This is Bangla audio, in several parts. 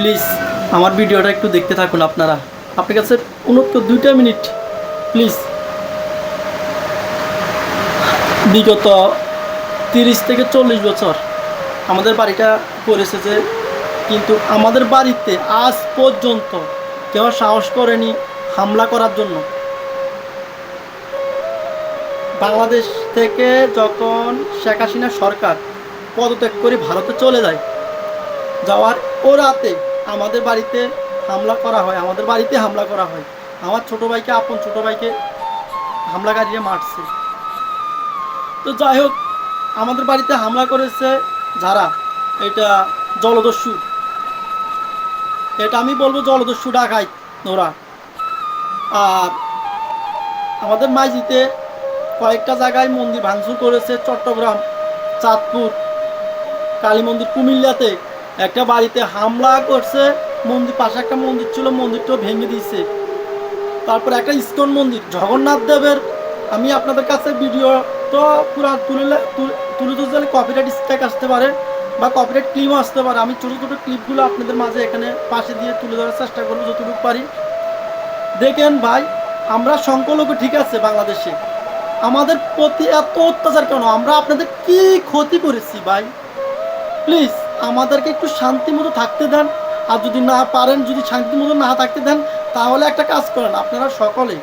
প্লিজ আমার ভিডিওটা একটু দেখতে থাকুন আপনারা। আপনার কাছে অনুরোধ দুইটা মিনিট, প্লিজ। বিগত তিরিশ থেকে চল্লিশ বছর আমাদের বাড়িটা করেছে যে, কিন্তু আমাদের বাড়িতে আজ পর্যন্ত কেউ সাহস করেনি হামলা করার জন্য। বাংলাদেশ থেকে যখন শেখ হাসিনা সরকার পদত্যাগ করে ভারতে চলে যায়, যাওয়ার ও রাতে আমাদের বাড়িতে হামলা করা হয়, আমাদের বাড়িতে হামলা করা হয়। আমার ছোট ভাইকে, আপন ছোট ভাইকে হামলাকারীরা মারছে। তো যাই হোক, আমাদের বাড়িতে হামলা করেছে যারা? এটা জলদস্যু। এটা আমি বলব জলদস্যু ডাকাই ওরা। আর আমাদের মাইজিতে কয়েকটা জায়গায় মন্দির ভাঙচুর করেছে চট্টগ্রাম, চাঁদপুর, কালী মন্দির, কুমিল্লাতে। একটা বাড়িতে হামলা করছে, মন্দির, পাশে একটা মন্দির ছিল, মন্দিরটাও ভেঙে দিয়েছে। তারপর একটা ইস্কন মন্দির, জগন্নাথ দেবের। আমি আপনাদের কাছে ভিডিও তো পুরো তুলে তুলে তুলে তুলতে কপিরাইট স্ট্রাইক আসতে পারে বা কপিরাইট ক্লিপও আসতে পারে। আমি ছোটো ছোটো ক্লিপগুলো আপনাদের মাঝে এখানে পাশে দিয়ে তুলে ধরার চেষ্টা করব যতটুকু পারি। দেখেন ভাই, আমরা সংখ্যালঘু, ঠিক আছে, বাংলাদেশে। আমাদের প্রতি এত অত্যাচার কেন? আমরা আপনাদের কি ক্ষতি করেছি ভাই? প্লিজ, আমাদেরকে একটু শান্তি মতো থাকতে দেন। আর যদি না পারেন, যদি শান্তি মতো না থাকতে দেন, তাহলে একটা কাজ করেন, আপনারা সকলে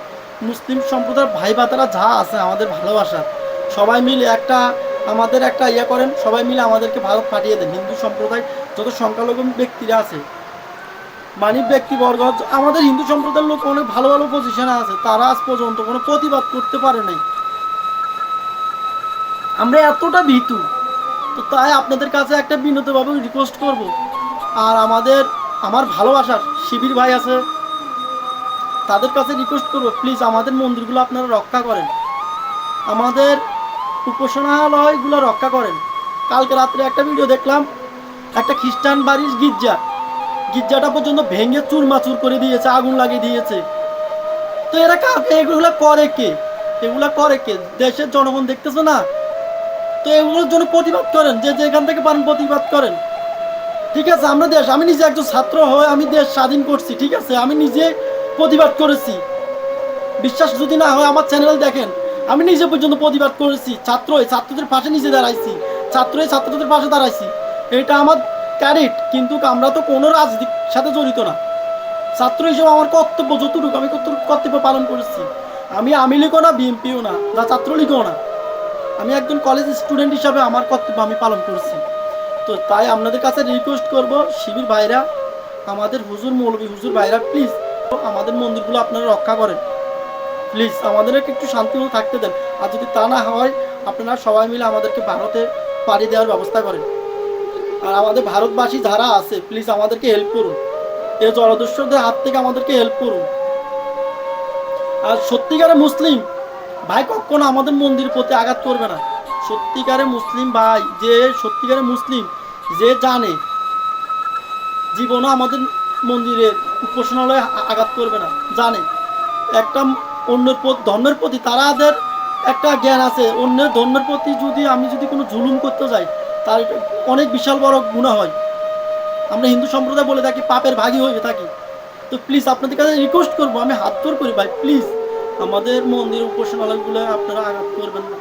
মুসলিম সম্প্রদায়ের ভাই বাতারা যা আছে আমাদের ভালোবাসার, সবাই মিলে একটা আমাদের একটা ইয়ে করেন, সবাই মিলে আমাদেরকে ভারত পাঠিয়ে দেন। হিন্দু সম্প্রদায় যত সংখ্যালঘু ব্যক্তিরা আছে মানে ব্যক্তিবর্গ আমাদের হিন্দু সম্প্রদায়ের লোক অনেক ভালো ভালো পজিশনে আছে, তারা আজ পর্যন্ত কোনো প্রতিবাদ করতে পারে নাই। আমরা এতটা ভীতু। তো তাই আপনাদের কাছে একটা বিনোদভাবে রিকোয়েস্ট করব। আর আমাদের, আমার ভালোবাসার শিবির ভাই আছে, তাদের কাছে রিকোয়েস্ট করব প্লিজ আমাদের মন্দিরগুলো আপনারা রক্ষা করেন। আমাদের উপাসনালয়গুলো রক্ষা করেন। কালকে রাত্রে একটা ভিডিও দেখলাম, একটা খ্রিস্টান বাড়ির গির্জা। গির্জাটা পর্যন্ত ভেঙে চুরমাচুর করে দিয়েছে, আগুন লাগিয়ে দিয়েছে। তো এরা কাকে এগুলো করে কে? এগুলা করে কে? দেশের জনগণ দেখতেছে না? তো এগুলোর জন্য প্রতিবাদ করেন, যে যেখান থেকে পারেন প্রতিবাদ করেন। ঠিক আছে, আমরা দেশ, আমি নিজে একজন ছাত্র হয়ে আমি দেশ স্বাধীন করছি, ঠিক আছে? আমি নিজে প্রতিবাদ করেছি। বিশ্বাস যদি না হয়, আমার চ্যানেল দেখেন, আমি নিজে পর্যন্ত প্রতিবাদ করেছি। ছাত্র ছাত্রদের পাশে নিজে দাঁড়াইছি। ছাত্র ছাত্রদের পাশে দাঁড়াইছি। এটা আমার ক্যারিট, কিন্তু আমরা তো কোনো রাজনীতির সাথে জড়িত না। ছাত্র হিসেবে আমার কর্তব্য, যতটুকু আমি কর্তব্য পালন করেছি। আমি আমি লিখো না বিএমপিও না বা ছাত্রলীগও না। আমি একজন কলেজ স্টুডেন্ট হিসাবে আমার কর্তব্য আমি পালন করছি। তো তাই আপনাদের কাছে রিকোয়েস্ট করব, শিবির ভাইরা, আমাদের হুজুর মৌলবী হুজুর ভাইরা প্লিজ আমাদের মন্দিরগুলো আপনারা রক্ষা করেন। প্লিজ আমাদেরকে একটু শান্তিমতো থাকতে দেন। আর যদি তা না হয়, আপনারা সবাই মিলে আমাদেরকে ভারতে পাড়ি দেওয়ার ব্যবস্থা করেন। আর আমাদের ভারতবাসী যারা আছে প্লিজ আমাদেরকে হেল্প করুন। এই জলদস্যুদের হাত থেকে আমাদেরকে হেল্প করুন। আর সত্যিকারে মুসলিম ভাই, কখনো আমাদের মন্দির প্রতি আঘাত করবে না। সত্যিকারে মুসলিম ভাই, যে সত্যিকারে মুসলিম, যে জানে, জীবনও আমাদের মন্দিরের উপাসনালয়ে আঘাত করবে না, জানে। একটা অন্যের ধর্মের প্রতি তারাদের একটা জ্ঞান আছে, অন্যের ধর্মের প্রতি যদি আমি যদি কোনো জুলুম করতে যাই, তার অনেক বিশাল বড় গুণা হয়। আমরা হিন্দু সম্প্রদায় বলে থাকি, পাপের ভাগী হয়ে থাকি। তো প্লিজ আপনাদের কাছে রিকোয়েস্ট করব, আমি হাত জোর করি ভাই প্লিজ আমাদের মন্দির উপাসনালয়গুলো আপনারা আঘাত করবেন না।